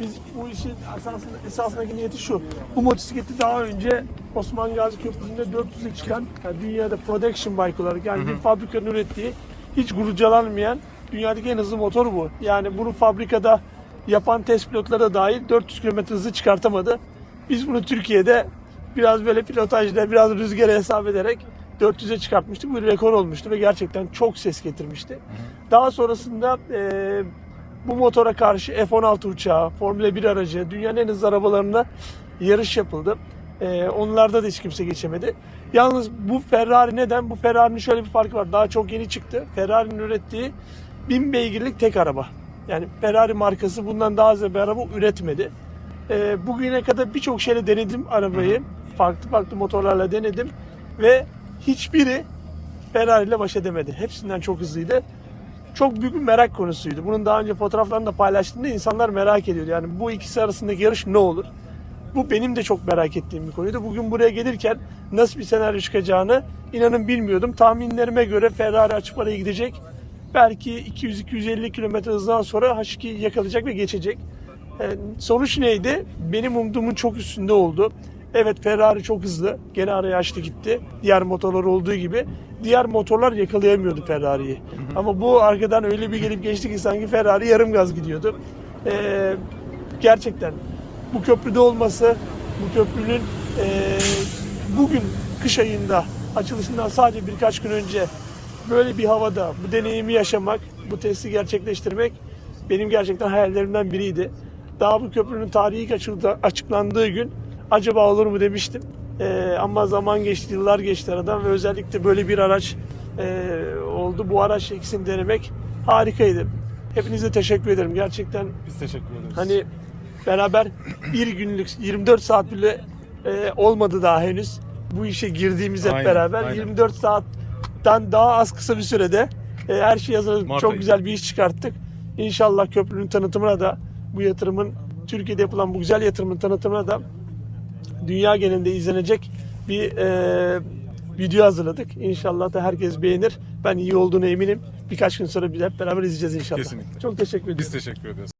Biz bu işin esasında, esasındaki niyeti şu. Bu motosikleti daha önce Osman Gazi Köprüsü'nde 400'e çıkan yani dünyada production bike olarak yani bir fabrikanın ürettiği hiç kurcalanmayan dünyadaki en hızlı motor bu. Yani bunu fabrikada yapan test pilotları da dahil 400 km hızı çıkartamadı. Biz bunu Türkiye'de biraz böyle pilotajla biraz rüzgara hesap ederek 400'e çıkartmıştık. Bu rekor olmuştu ve gerçekten çok ses getirmişti. Daha sonrasında eee bu motora karşı F-16 uçağı, Formula 1 aracı, dünyanın en hızlı arabalarında yarış yapıldı. Ee, onlarda da hiç kimse geçemedi. Yalnız bu Ferrari neden? Bu Ferrari'nin şöyle bir farkı var. Daha çok yeni çıktı. Ferrari'nin ürettiği 1000 beygirlik tek araba. Yani Ferrari markası bundan daha az bir araba üretmedi. Ee, bugüne kadar birçok şeyle denedim arabayı. Farklı farklı motorlarla denedim. Ve hiçbiri Ferrari ile baş edemedi. Hepsinden çok hızlıydı çok büyük bir merak konusuydu. Bunun daha önce fotoğraflarını da paylaştığımda insanlar merak ediyordu. Yani bu ikisi arasındaki yarış ne olur? Bu benim de çok merak ettiğim bir konuydu. Bugün buraya gelirken nasıl bir senaryo çıkacağını inanın bilmiyordum. Tahminlerime göre Ferrari açık araya gidecek. Belki 200-250 km hızdan sonra H2'yi yakalayacak ve geçecek. Ee, sonuç neydi? Benim umduğumun çok üstünde oldu. Evet Ferrari çok hızlı. Gene araya açtı gitti. Diğer motorlar olduğu gibi. Diğer motorlar yakalayamıyordu Ferrari'yi. Ama bu arkadan öyle bir gelip geçti ki sanki Ferrari yarım gaz gidiyordu. Ee, gerçekten bu köprüde olması, bu köprünün ee, bugün kış ayında açılışından sadece birkaç gün önce böyle bir havada bu deneyimi yaşamak, bu testi gerçekleştirmek benim gerçekten hayallerimden biriydi. Daha bu köprünün tarihi açıldı, açıklandığı gün acaba olur mu demiştim. Ee, ama zaman geçti, yıllar geçti aradan ve özellikle böyle bir araç ee, oldu. Bu araç ikisini denemek harikaydı. Hepinize teşekkür ederim. Gerçekten Biz teşekkür ederiz. Hani beraber bir günlük 24 saat bile e, olmadı daha henüz. Bu işe girdiğimiz hep Aynen, beraber aynen. 24 saatten daha az kısa bir sürede e, her şey hazırladık. Mart Çok ayı. güzel bir iş çıkarttık. İnşallah köprünün tanıtımına da bu yatırımın Türkiye'de yapılan bu güzel yatırımın tanıtımına da dünya genelinde izlenecek bir e, video hazırladık. İnşallah da herkes beğenir. Ben iyi olduğuna eminim. Birkaç gün sonra hep beraber izleyeceğiz inşallah. Kesinlikle. Çok teşekkür ederim. Biz teşekkür ederiz.